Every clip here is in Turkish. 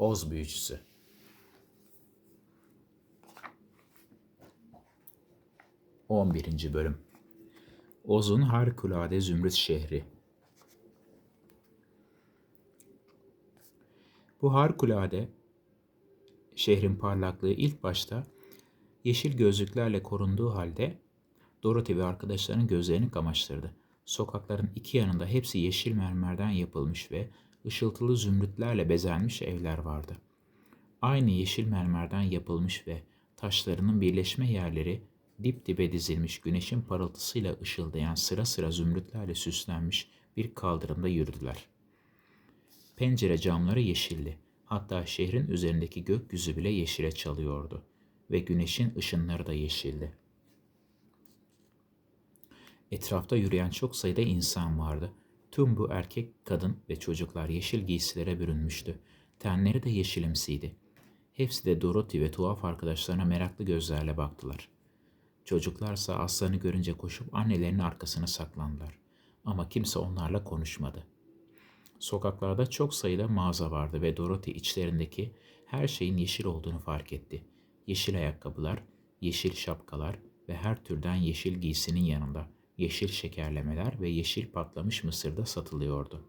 Oz Büyücüsü. On birinci Bölüm. Oz'un harikulade zümrüt şehri. Bu harikulade şehrin parlaklığı ilk başta yeşil gözlüklerle korunduğu halde Dorothy ve arkadaşlarının gözlerini kamaştırdı. Sokakların iki yanında hepsi yeşil mermerden yapılmış ve ışıltılı zümrütlerle bezenmiş evler vardı. Aynı yeşil mermerden yapılmış ve taşlarının birleşme yerleri dip dibe dizilmiş güneşin parıltısıyla ışıldayan sıra sıra zümrütlerle süslenmiş bir kaldırımda yürüdüler. Pencere camları yeşildi. Hatta şehrin üzerindeki gökyüzü bile yeşile çalıyordu ve güneşin ışınları da yeşildi. Etrafta yürüyen çok sayıda insan vardı. Tüm bu erkek, kadın ve çocuklar yeşil giysilere bürünmüştü. Tenleri de yeşilimsiydi. Hepsi de Dorothy ve tuhaf arkadaşlarına meraklı gözlerle baktılar. Çocuklarsa aslanı görünce koşup annelerinin arkasına saklandılar. Ama kimse onlarla konuşmadı. Sokaklarda çok sayıda mağaza vardı ve Dorothy içlerindeki her şeyin yeşil olduğunu fark etti. Yeşil ayakkabılar, yeşil şapkalar ve her türden yeşil giysinin yanında yeşil şekerlemeler ve yeşil patlamış mısır da satılıyordu.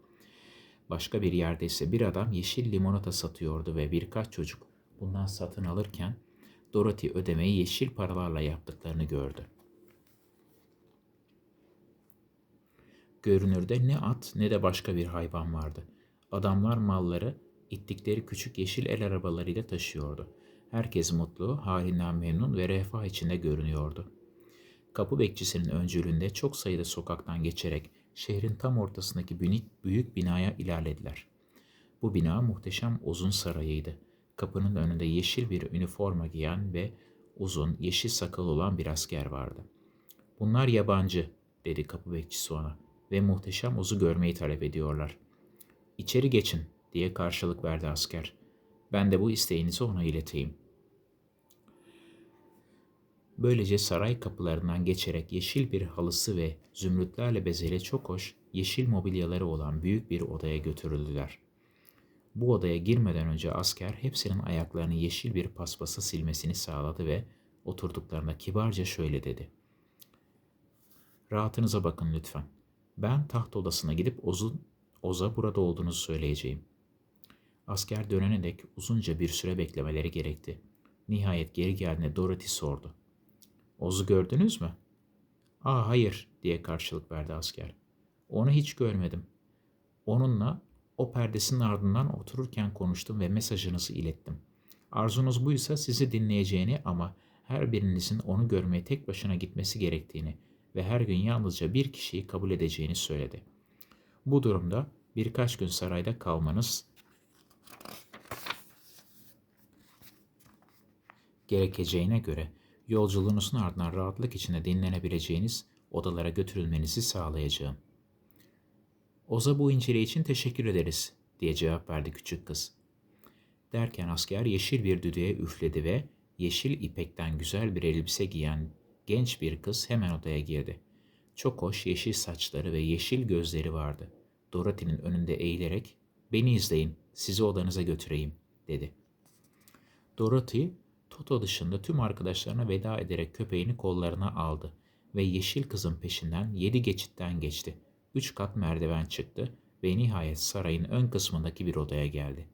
Başka bir yerde ise bir adam yeşil limonata satıyordu ve birkaç çocuk bundan satın alırken Dorothy ödemeyi yeşil paralarla yaptıklarını gördü. Görünürde ne at ne de başka bir hayvan vardı. Adamlar malları ittikleri küçük yeşil el arabalarıyla taşıyordu. Herkes mutlu, halinden memnun ve refah içinde görünüyordu. Kapı bekçisinin öncülüğünde çok sayıda sokaktan geçerek şehrin tam ortasındaki büyük, binaya ilerlediler. Bu bina muhteşem uzun sarayıydı. Kapının önünde yeşil bir üniforma giyen ve uzun, yeşil sakal olan bir asker vardı. Bunlar yabancı, dedi kapı bekçisi ona ve muhteşem uzu görmeyi talep ediyorlar. İçeri geçin, diye karşılık verdi asker. Ben de bu isteğinizi ona ileteyim. Böylece saray kapılarından geçerek yeşil bir halısı ve zümrütlerle bezeli çok hoş yeşil mobilyaları olan büyük bir odaya götürüldüler. Bu odaya girmeden önce asker hepsinin ayaklarını yeşil bir paspasa silmesini sağladı ve oturduklarında kibarca şöyle dedi. Rahatınıza bakın lütfen. Ben taht odasına gidip Oz'un, Oz'a burada olduğunuzu söyleyeceğim. Asker dönene dek uzunca bir süre beklemeleri gerekti. Nihayet geri geldiğinde Dorothy sordu. Oz'u gördünüz mü? Aa hayır diye karşılık verdi asker. Onu hiç görmedim. Onunla o perdesinin ardından otururken konuştum ve mesajınızı ilettim. Arzunuz buysa sizi dinleyeceğini ama her birinizin onu görmeye tek başına gitmesi gerektiğini ve her gün yalnızca bir kişiyi kabul edeceğini söyledi. Bu durumda birkaç gün sarayda kalmanız gerekeceğine göre yolculuğunuzun ardından rahatlık içinde dinlenebileceğiniz odalara götürülmenizi sağlayacağım. Oza bu inceliği için teşekkür ederiz diye cevap verdi küçük kız. Derken asker yeşil bir düdüğe üfledi ve yeşil ipekten güzel bir elbise giyen genç bir kız hemen odaya girdi. Çok hoş yeşil saçları ve yeşil gözleri vardı. Dorothy'nin önünde eğilerek "Beni izleyin, sizi odanıza götüreyim." dedi. Dorothy Toto dışında tüm arkadaşlarına veda ederek köpeğini kollarına aldı ve yeşil kızın peşinden yedi geçitten geçti. Üç kat merdiven çıktı ve nihayet sarayın ön kısmındaki bir odaya geldi.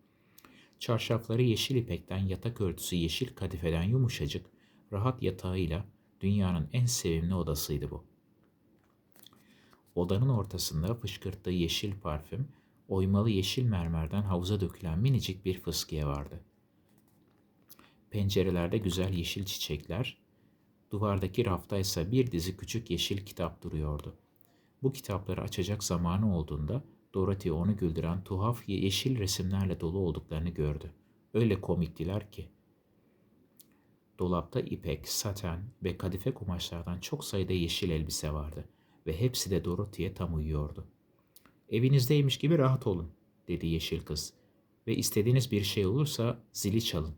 Çarşafları yeşil ipekten, yatak örtüsü yeşil kadifeden yumuşacık, rahat yatağıyla dünyanın en sevimli odasıydı bu. Odanın ortasında fışkırttığı yeşil parfüm, oymalı yeşil mermerden havuza dökülen minicik bir fıskiye vardı. Pencerelerde güzel yeşil çiçekler, duvardaki rafta ise bir dizi küçük yeşil kitap duruyordu. Bu kitapları açacak zamanı olduğunda Dorothy onu güldüren tuhaf yeşil resimlerle dolu olduklarını gördü. Öyle komiktiler ki. Dolapta ipek, saten ve kadife kumaşlardan çok sayıda yeşil elbise vardı ve hepsi de Dorothy'ye tam uyuyordu. Evinizdeymiş gibi rahat olun, dedi yeşil kız. Ve istediğiniz bir şey olursa zili çalın.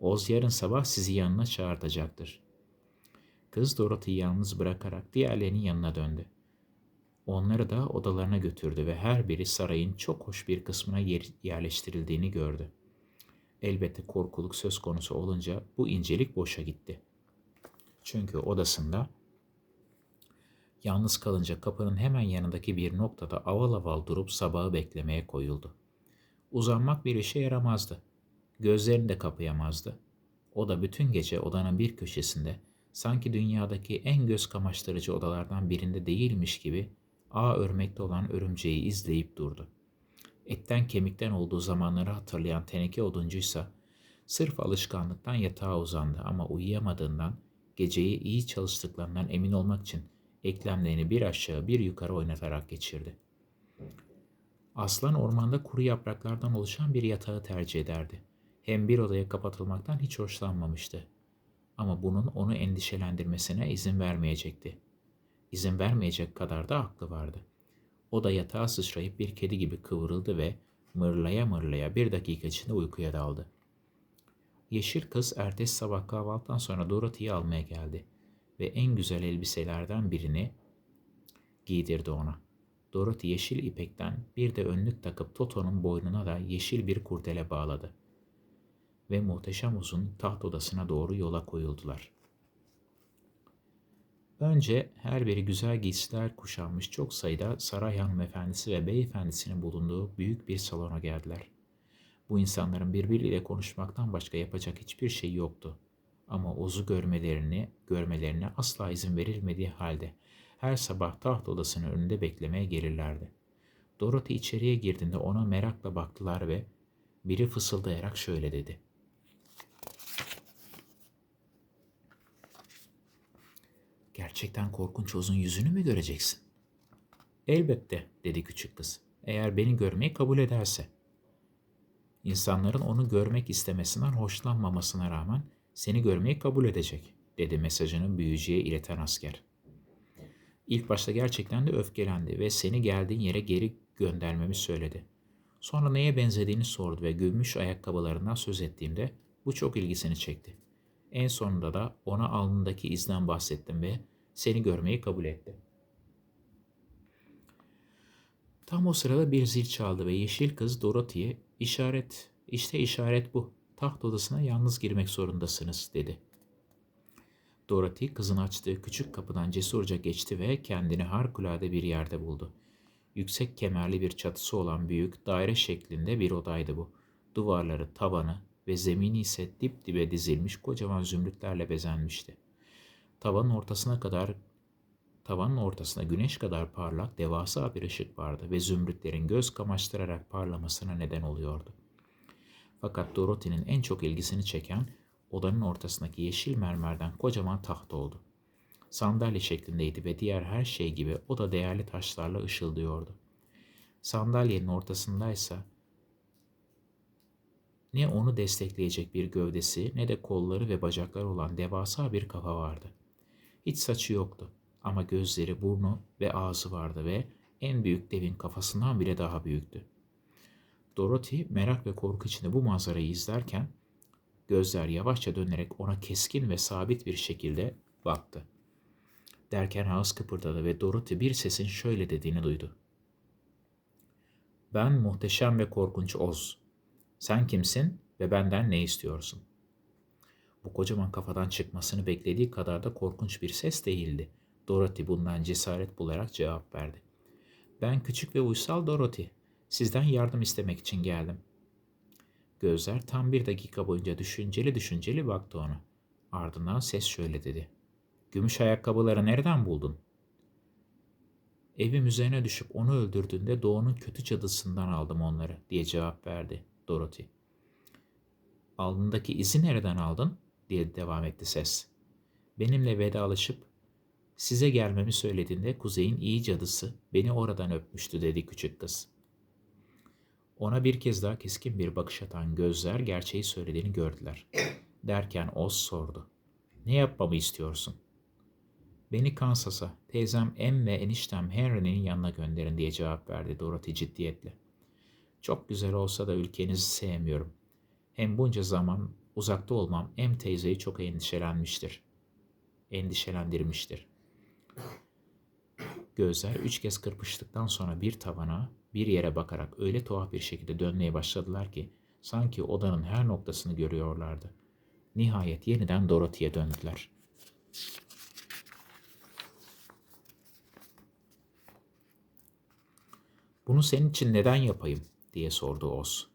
Oz yarın sabah sizi yanına çağırtacaktır. Kız Dorothy'yi yalnız bırakarak diğerlerinin yanına döndü. Onları da odalarına götürdü ve her biri sarayın çok hoş bir kısmına yer, yerleştirildiğini gördü. Elbette korkuluk söz konusu olunca bu incelik boşa gitti. Çünkü odasında yalnız kalınca kapının hemen yanındaki bir noktada aval aval durup sabahı beklemeye koyuldu. Uzanmak bir işe yaramazdı. Gözlerini de kapayamazdı. O da bütün gece odanın bir köşesinde sanki dünyadaki en göz kamaştırıcı odalardan birinde değilmiş gibi ağ örmekte olan örümceği izleyip durdu. Etten kemikten olduğu zamanları hatırlayan teneke oduncuysa sırf alışkanlıktan yatağa uzandı ama uyuyamadığından geceyi iyi çalıştıklarından emin olmak için eklemlerini bir aşağı bir yukarı oynatarak geçirdi. Aslan ormanda kuru yapraklardan oluşan bir yatağı tercih ederdi. Hem bir odaya kapatılmaktan hiç hoşlanmamıştı. Ama bunun onu endişelendirmesine izin vermeyecekti. İzin vermeyecek kadar da aklı vardı. O da yatağa sıçrayıp bir kedi gibi kıvrıldı ve mırlaya mırlaya bir dakika içinde uykuya daldı. Yeşil kız ertesi sabah kahvaltıdan sonra Dorothy'yi almaya geldi ve en güzel elbiselerden birini giydirdi ona. Dorothy yeşil ipekten bir de önlük takıp Toto'nun boynuna da yeşil bir kurdele bağladı. Ve muhteşem uzun taht odasına doğru yola koyuldular. Önce her biri güzel giysiler kuşanmış çok sayıda saray hanımefendisi ve beyefendisinin bulunduğu büyük bir salona geldiler. Bu insanların birbiriyle konuşmaktan başka yapacak hiçbir şey yoktu. Ama Oz'u görmelerini, görmelerine asla izin verilmediği halde her sabah taht odasının önünde beklemeye gelirlerdi. Dorothy içeriye girdiğinde ona merakla baktılar ve biri fısıldayarak şöyle dedi. Gerçekten korkunç Oz'un yüzünü mü göreceksin? Elbette, dedi küçük kız. Eğer beni görmeyi kabul ederse. İnsanların onu görmek istemesinden hoşlanmamasına rağmen seni görmeyi kabul edecek, dedi mesajını büyücüye ileten asker. İlk başta gerçekten de öfkelendi ve seni geldiğin yere geri göndermemi söyledi. Sonra neye benzediğini sordu ve gümüş ayakkabılarından söz ettiğimde bu çok ilgisini çekti. En sonunda da ona alnındaki izden bahsettim ve seni görmeyi kabul etti. Tam o sırada bir zil çaldı ve yeşil kız Dorothy'ye işaret, işte işaret bu. Taht odasına yalnız girmek zorundasınız dedi. Dorothy kızın açtığı küçük kapıdan cesurca geçti ve kendini harikulade bir yerde buldu. Yüksek kemerli bir çatısı olan büyük daire şeklinde bir odaydı bu. Duvarları, tavanı ve zemini ise dip dibe dizilmiş kocaman zümrütlerle bezenmişti. Tavanın ortasına kadar tavanın ortasında güneş kadar parlak devasa bir ışık vardı ve zümrütlerin göz kamaştırarak parlamasına neden oluyordu. Fakat Dorothy'nin en çok ilgisini çeken odanın ortasındaki yeşil mermerden kocaman taht oldu. Sandalye şeklindeydi ve diğer her şey gibi o da değerli taşlarla ışıldıyordu. Sandalyenin ortasındaysa ne onu destekleyecek bir gövdesi ne de kolları ve bacakları olan devasa bir kafa vardı. Hiç saçı yoktu ama gözleri, burnu ve ağzı vardı ve en büyük devin kafasından bile daha büyüktü. Dorothy merak ve korku içinde bu manzarayı izlerken gözler yavaşça dönerek ona keskin ve sabit bir şekilde baktı. Derken ağız kıpırdadı ve Dorothy bir sesin şöyle dediğini duydu. Ben muhteşem ve korkunç Oz. Sen kimsin ve benden ne istiyorsun? Bu kocaman kafadan çıkmasını beklediği kadar da korkunç bir ses değildi. Dorothy bundan cesaret bularak cevap verdi. Ben küçük ve uysal Dorothy. Sizden yardım istemek için geldim. Gözler tam bir dakika boyunca düşünceli düşünceli baktı ona. Ardından ses şöyle dedi. Gümüş ayakkabıları nereden buldun? Evim üzerine düşüp onu öldürdüğünde doğunun kötü cadısından aldım onları diye cevap verdi Dorothy. Alnındaki izi nereden aldın? Diye devam etti ses. Benimle vedalaşıp size gelmemi söylediğinde kuzeyin iyi cadısı beni oradan öpmüştü dedi küçük kız. Ona bir kez daha keskin bir bakış atan gözler gerçeği söylediğini gördüler. Derken Oz sordu. Ne yapmamı istiyorsun? Beni Kansas'a, teyzem Em ve eniştem Henry'nin yanına gönderin diye cevap verdi Dorothy ciddiyetle. Çok güzel olsa da ülkenizi sevmiyorum. Hem bunca zaman uzakta olmam Em teyzeyi çok endişelenmiştir. Endişelendirmiştir. Gözler üç kez kırpıştıktan sonra bir tavana, bir yere bakarak öyle tuhaf bir şekilde dönmeye başladılar ki Sanki odanın her noktasını görüyorlardı. Nihayet yeniden Dorothy'ye döndüler. Bunu senin için neden yapayım diye sordu Oz.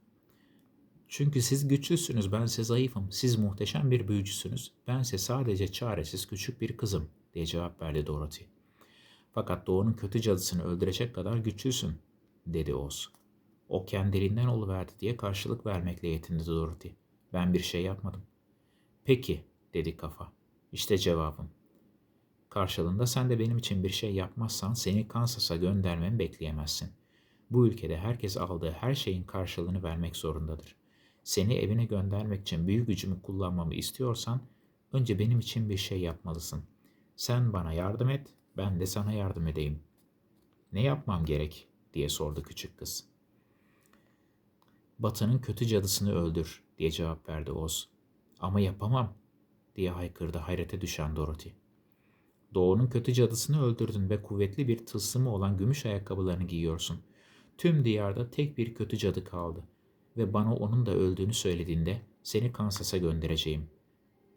Çünkü siz güçlüsünüz, bense zayıfım. Siz muhteşem bir büyücüsünüz, bense sadece çaresiz küçük bir kızım diye cevap verdi Dorothy. Fakat Doğu'nun kötü cadısını öldürecek kadar güçlüsün dedi Oz. O kendiliğinden oluverdi diye karşılık vermekle yetindi Dorothy. Ben bir şey yapmadım. Peki dedi kafa. İşte cevabım. Karşılığında sen de benim için bir şey yapmazsan seni Kansas'a göndermemi bekleyemezsin. Bu ülkede herkes aldığı her şeyin karşılığını vermek zorundadır. Seni evine göndermek için büyük gücümü kullanmamı istiyorsan önce benim için bir şey yapmalısın. Sen bana yardım et, ben de sana yardım edeyim. Ne yapmam gerek diye sordu küçük kız. Batı'nın kötü cadısını öldür diye cevap verdi Oz. Ama yapamam diye haykırdı hayrete düşen Dorothy. Doğu'nun kötü cadısını öldürdün ve kuvvetli bir tılsımı olan gümüş ayakkabılarını giyiyorsun. Tüm diyarda tek bir kötü cadı kaldı ve bana onun da öldüğünü söylediğinde seni Kansas'a göndereceğim.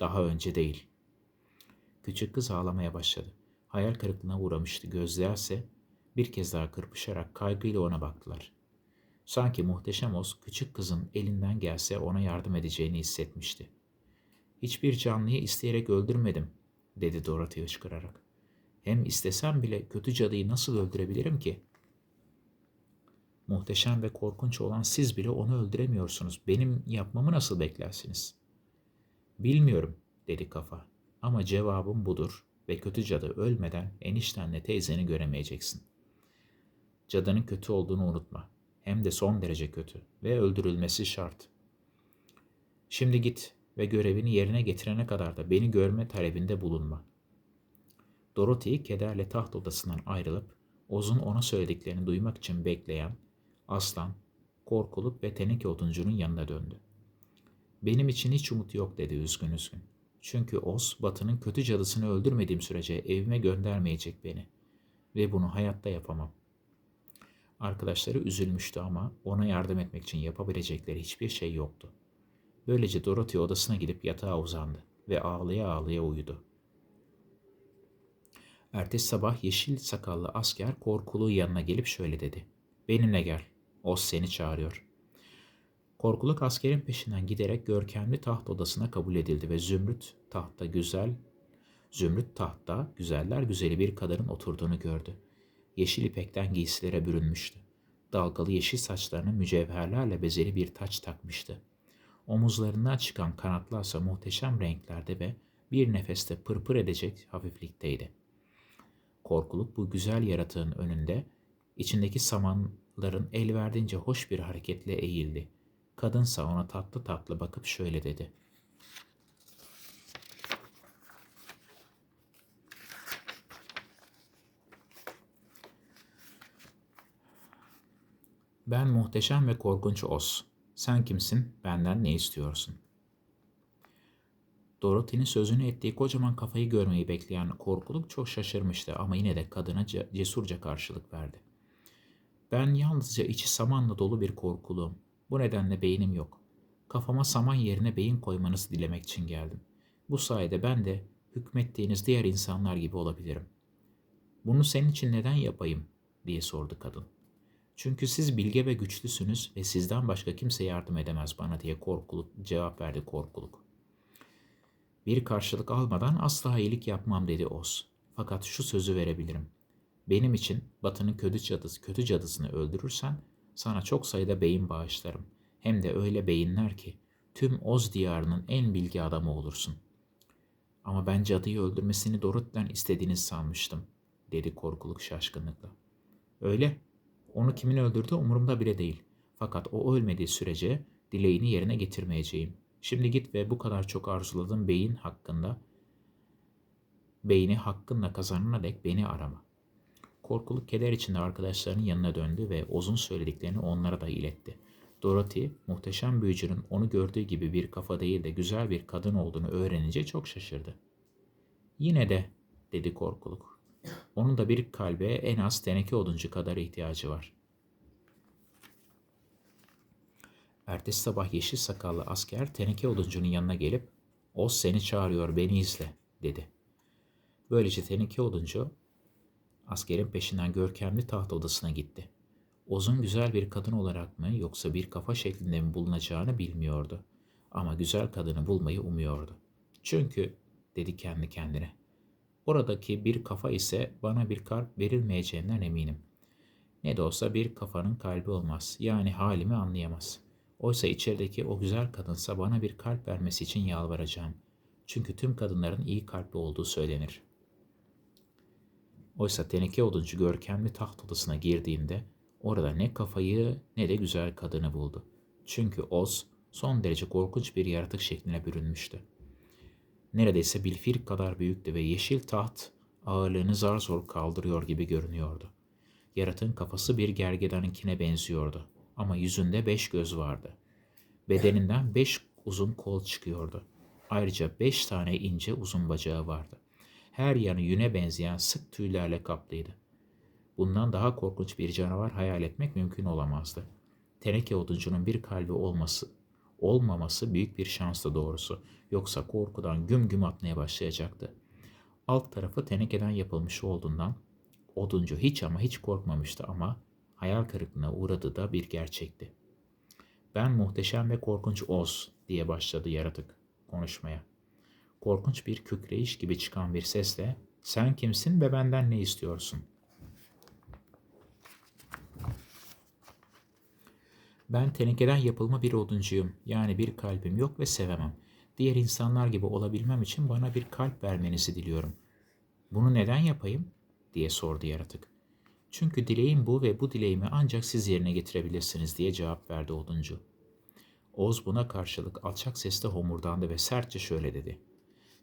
Daha önce değil. Küçük kız ağlamaya başladı. Hayal kırıklığına uğramıştı. Gözlerse bir kez daha kırpışarak kaygıyla ona baktılar. Sanki muhteşem Oz küçük kızın elinden gelse ona yardım edeceğini hissetmişti. Hiçbir canlıyı isteyerek öldürmedim, dedi Dorothy hıçkırarak. Hem istesem bile kötü cadıyı nasıl öldürebilirim ki? Muhteşem ve korkunç olan siz bile onu öldüremiyorsunuz. Benim yapmamı nasıl beklersiniz? Bilmiyorum, dedi kafa. Ama cevabım budur ve kötü cadı ölmeden eniştenle teyzeni göremeyeceksin. Cadının kötü olduğunu unutma. Hem de son derece kötü ve öldürülmesi şart. Şimdi git ve görevini yerine getirene kadar da beni görme talebinde bulunma. Dorothy kederle taht odasından ayrılıp Oz'un ona söylediklerini duymak için bekleyen Aslan, korkuluk ve teneke oduncunun yanına döndü. Benim için hiç umut yok dedi üzgün üzgün. Çünkü Oz, Batı'nın kötü cadısını öldürmediğim sürece evime göndermeyecek beni. Ve bunu hayatta yapamam. Arkadaşları üzülmüştü ama ona yardım etmek için yapabilecekleri hiçbir şey yoktu. Böylece Dorothy odasına gidip yatağa uzandı ve ağlaya ağlaya uyudu. Ertesi sabah yeşil sakallı asker korkuluğu yanına gelip şöyle dedi. Benimle gel. Oz seni çağırıyor. Korkuluk askerin peşinden giderek görkemli taht odasına kabul edildi ve Zümrüt tahta güzel, Zümrüt tahtta güzeller güzeli bir kadının oturduğunu gördü. Yeşil ipekten giysilere bürünmüştü. Dalgalı yeşil saçlarına mücevherlerle bezeli bir taç takmıştı. Omuzlarından çıkan kanatlarsa muhteşem renklerde ve bir nefeste pırpır edecek hafiflikteydi. Korkuluk bu güzel yaratığın önünde içindeki samanların el verdiğince hoş bir hareketle eğildi. Kadınsa ona tatlı tatlı bakıp şöyle dedi. Ben muhteşem ve korkunç Oz. Sen kimsin? Benden ne istiyorsun? Dorothy'nin sözünü ettiği kocaman kafayı görmeyi bekleyen korkuluk çok şaşırmıştı ama yine de kadına cesurca karşılık verdi. Ben yalnızca içi samanla dolu bir korkuluğum. Bu nedenle beynim yok. Kafama saman yerine beyin koymanızı dilemek için geldim. Bu sayede ben de hükmettiğiniz diğer insanlar gibi olabilirim. Bunu senin için neden yapayım diye sordu kadın. Çünkü siz bilge ve güçlüsünüz ve sizden başka kimse yardım edemez bana diye korkuluk cevap verdi korkuluk. Bir karşılık almadan asla iyilik yapmam dedi Oz. Fakat şu sözü verebilirim. Benim için Batı'nın kötü cadısı, kötü cadısını öldürürsen sana çok sayıda beyin bağışlarım. Hem de öyle beyinler ki tüm Oz diyarının en bilgi adamı olursun. Ama ben cadıyı öldürmesini Dorothy'den istediğinizi sanmıştım, dedi korkuluk şaşkınlıkla. Öyle, onu kimin öldürdüğü umurumda bile değil. Fakat o ölmediği sürece dileğini yerine getirmeyeceğim. Şimdi git ve bu kadar çok arzuladığın beyin hakkında, beyni hakkınla kazanana dek beni arama. Korkuluk keder içinde arkadaşlarının yanına döndü ve Oz'un söylediklerini onlara da iletti. Dorothy, muhteşem büyücünün onu gördüğü gibi bir kafa değil de güzel bir kadın olduğunu öğrenince çok şaşırdı. Yine de, dedi korkuluk. Onun da bir kalbe en az teneke oduncu kadar ihtiyacı var. Ertesi sabah yeşil sakallı asker teneke oduncunun yanına gelip Oz seni çağırıyor beni izle dedi. Böylece teneke oduncu askerin peşinden görkemli taht odasına gitti. Oz'un güzel bir kadın olarak mı yoksa bir kafa şeklinde mi bulunacağını bilmiyordu. Ama güzel kadını bulmayı umuyordu. Çünkü dedi kendi kendine. Oradaki bir kafa ise bana bir kalp verilmeyeceğinden eminim. Ne de olsa bir kafanın kalbi olmaz. Yani halimi anlayamaz. Oysa içerideki o güzel kadınsa bana bir kalp vermesi için yalvaracağım. Çünkü tüm kadınların iyi kalpli olduğu söylenir. Oysa teneke oduncu görkemli taht odasına girdiğinde orada ne kafayı ne de güzel kadını buldu. Çünkü Oz son derece korkunç bir yaratık şekline bürünmüştü. Neredeyse bilfir kadar büyüktü ve yeşil taht ağırlığını zar zor kaldırıyor gibi görünüyordu. Yaratığın kafası bir gergedanınkine benziyordu ama yüzünde beş göz vardı. Bedeninden beş uzun kol çıkıyordu. Ayrıca beş tane ince uzun bacağı vardı. Her yanı yüne benzeyen sık tüylerle kaplıydı. Bundan daha korkunç bir canavar hayal etmek mümkün olamazdı. Teneke oduncunun bir kalbi olması, olmaması büyük bir şanstı doğrusu. Yoksa korkudan güm güm atmaya başlayacaktı. Alt tarafı tenekeden yapılmış olduğundan oduncu hiç ama hiç korkmamıştı ama hayal kırıklığına uğradığı da bir gerçekti. Ben muhteşem ve korkunç Oz diye başladı yaratık konuşmaya. Korkunç bir kükreyiş gibi çıkan bir sesle sen kimsin ve benden ne istiyorsun? Ben tenekeden yapılma bir oduncuyum. Yani bir kalbim yok ve sevemem. Diğer insanlar gibi olabilmem için bana bir kalp vermenizi diliyorum. Bunu neden yapayım? diye sordu yaratık. Çünkü dileğim bu ve bu dileğimi ancak siz yerine getirebilirsiniz diye cevap verdi oduncu. Oz buna karşılık alçak sesle homurdandı ve sertçe şöyle dedi.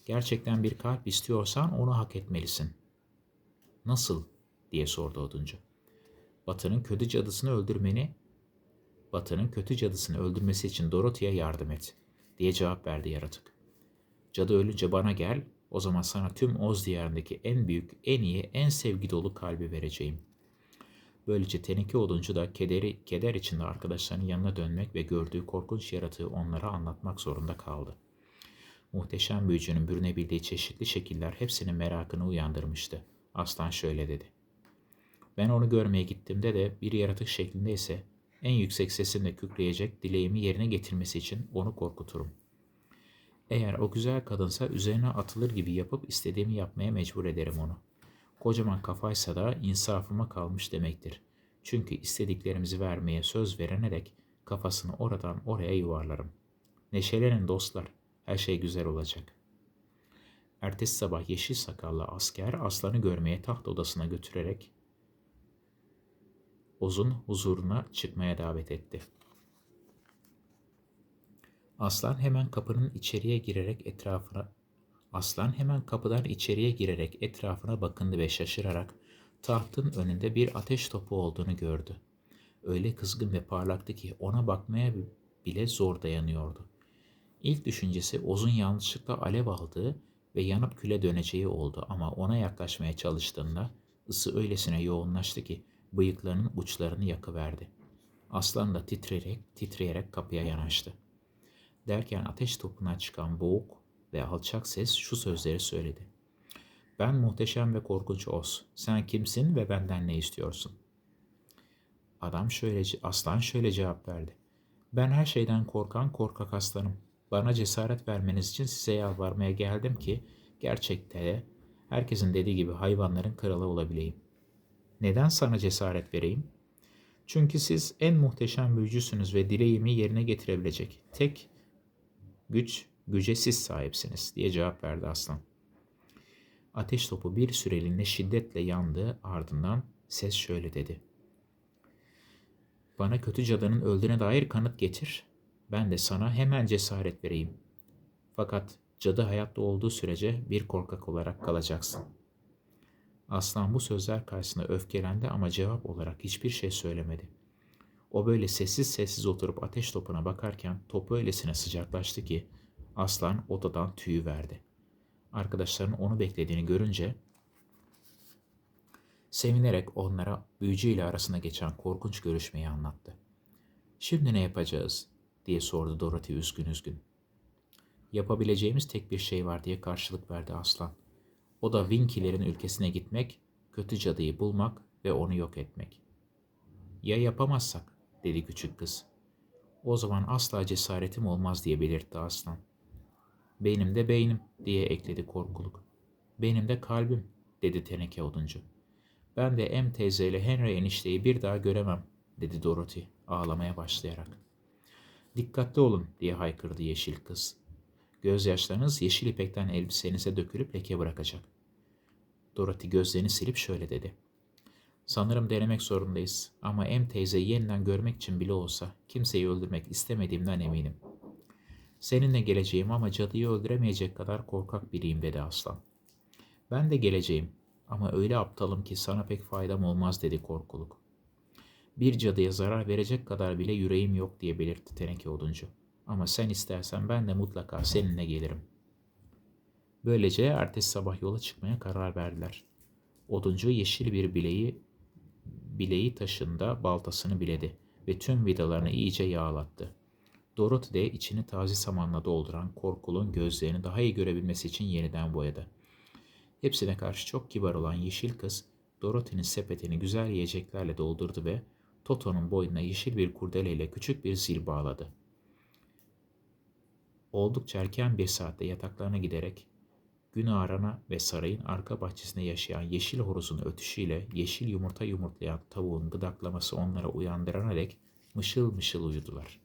Gerçekten bir kalp istiyorsan onu hak etmelisin. Nasıl? diye sordu oduncu. Batı'nın kötü cadısını öldürmeni, Batı'nın kötü cadısını öldürmesi için Dorothy'ye yardım et, diye cevap verdi yaratık. Cadı ölünce bana gel, o zaman sana tüm Oz diyarındaki en büyük, en iyi, en sevgi dolu kalbi vereceğim. Böylece teneke oduncu da kederi, keder içinde arkadaşlarının yanına dönmek ve gördüğü korkunç yaratığı onlara anlatmak zorunda kaldı. Muhteşem büyücünün bürünebildiği çeşitli şekiller hepsinin merakını uyandırmıştı. Aslan şöyle dedi. Ben onu görmeye gittiğimde de bir yaratık şeklinde ise en yüksek sesimle kükreyecek dileğimi yerine getirmesi için onu korkuturum. Eğer o güzel kadınsa üzerine atılır gibi yapıp istediğimi yapmaya mecbur ederim onu. Kocaman kafaysa da insafıma kalmış demektir. Çünkü istediklerimizi vermeye söz verenerek kafasını oradan oraya yuvarlarım. Neşelenin dostlar, her şey güzel olacak. Ertesi sabah yeşil sakallı asker aslanı görmeye taht odasına götürerek Oz'un huzuruna çıkmaya davet etti. Aslan hemen kapının içeriye girerek etrafına Aslan hemen kapıdan içeriye girerek etrafına bakındı ve şaşırarak tahtın önünde bir ateş topu olduğunu gördü. Öyle kızgın ve parlaktı ki ona bakmaya bile zor dayanıyordu. İlk düşüncesi Oz'un yanlışlıkla alev aldığı ve yanıp küle döneceği oldu ama ona yaklaşmaya çalıştığında ısı öylesine yoğunlaştı ki bıyıklarının uçlarını yakıverdi. Aslan da titreyerek, titreyerek kapıya yanaştı. Derken ateş topuna çıkan boğuk ve alçak ses şu sözleri söyledi. Ben muhteşem ve korkunç Oz. Sen kimsin ve benden ne istiyorsun? Adam şöyle, aslan şöyle cevap verdi. Ben her şeyden korkan korkak aslanım. Bana cesaret vermeniz için size yalvarmaya geldim ki gerçekte herkesin dediği gibi hayvanların kralı olabileyim. Neden sana cesaret vereyim? Çünkü siz en muhteşem büyücüsünüz ve dileğimi yerine getirebilecek tek güç, güce siz sahipsiniz diye cevap verdi aslan. Ateş topu bir süreliğine şiddetle yandı ardından ses şöyle dedi. Bana kötü cadının öldüğüne dair kanıt getir. Ben de sana hemen cesaret vereyim. Fakat cadı hayatta olduğu sürece bir korkak olarak kalacaksın. Aslan bu sözler karşısında öfkelendi ama cevap olarak hiçbir şey söylemedi. O böyle sessiz sessiz oturup ateş topuna bakarken topu öylesine sıcaklaştı ki aslan odadan tüyü verdi. Arkadaşlarının onu beklediğini görünce sevinerek onlara büyücü ile arasında geçen korkunç görüşmeyi anlattı. Şimdi ne yapacağız? Diye sordu Dorothy üzgün üzgün. Yapabileceğimiz tek bir şey var diye karşılık verdi aslan. O da Winky'lerin ülkesine gitmek, kötü cadıyı bulmak ve onu yok etmek. Ya yapamazsak, dedi küçük kız. O zaman asla cesaretim olmaz diye belirtti aslan. Benim de beynim diye ekledi korkuluk. Benim de kalbim dedi teneke oduncu. Ben de M teyze ile Henry enişteyi bir daha göremem dedi Dorothy ağlamaya başlayarak. Dikkatli olun diye haykırdı yeşil kız. Gözyaşlarınız yeşil ipekten elbisenize dökülüp leke bırakacak. Dorothy gözlerini silip şöyle dedi. Sanırım denemek zorundayız ama M teyzeyi yeniden görmek için bile olsa kimseyi öldürmek istemediğimden eminim. Seninle geleceğim ama cadıyı öldüremeyecek kadar korkak biriyim dedi aslan. Ben de geleceğim ama öyle aptalım ki sana pek faydam olmaz dedi korkuluk. Bir cadıya zarar verecek kadar bile yüreğim yok diye belirtti teneke oduncu. Ama sen istersen ben de mutlaka seninle gelirim. Böylece ertesi sabah yola çıkmaya karar verdiler. Oduncu yeşil bir bileği bileği taşında baltasını biledi ve tüm vidalarını iyice yağlattı. Dorothy de içini taze samanla dolduran korkulun gözlerini daha iyi görebilmesi için yeniden boyadı. Hepsine karşı çok kibar olan yeşil kız, Dorothy'nin sepetini güzel yiyeceklerle doldurdu ve Toto'nun boynuna yeşil bir kurdeleyle küçük bir zil bağladı. Oldukça erken bir saatte yataklarına giderek gün ağarana ve sarayın arka bahçesinde yaşayan yeşil horozun ötüşüyle yeşil yumurta yumurtlayan tavuğun gıdaklaması onları uyandırana dek mışıl mışıl uyudular.